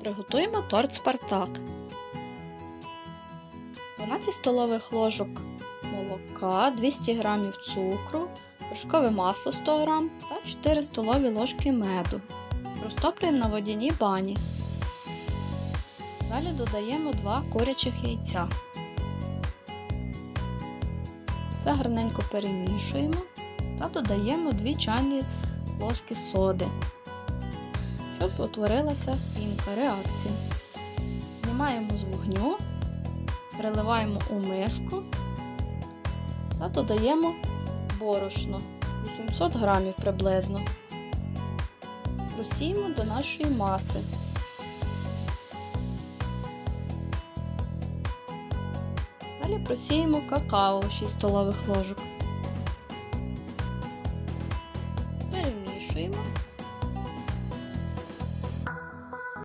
Приготуємо торт Спартак. 12 столових ложок молока, 200 г цукру, вершкове масло 100 г та 4 столові ложки меду. Розтоплюємо на водяній бані. Далі додаємо 2 курячих яйця. Все гарненько перемішуємо та додаємо 2 чайні ложки соди, щоб утворилася пінка реакції. Знімаємо з вогню, переливаємо у миску та додаємо борошно 800 грамів приблизно. Просіємо до нашої маси. Далі просіємо какао 6 столових ложок. Перемішуємо.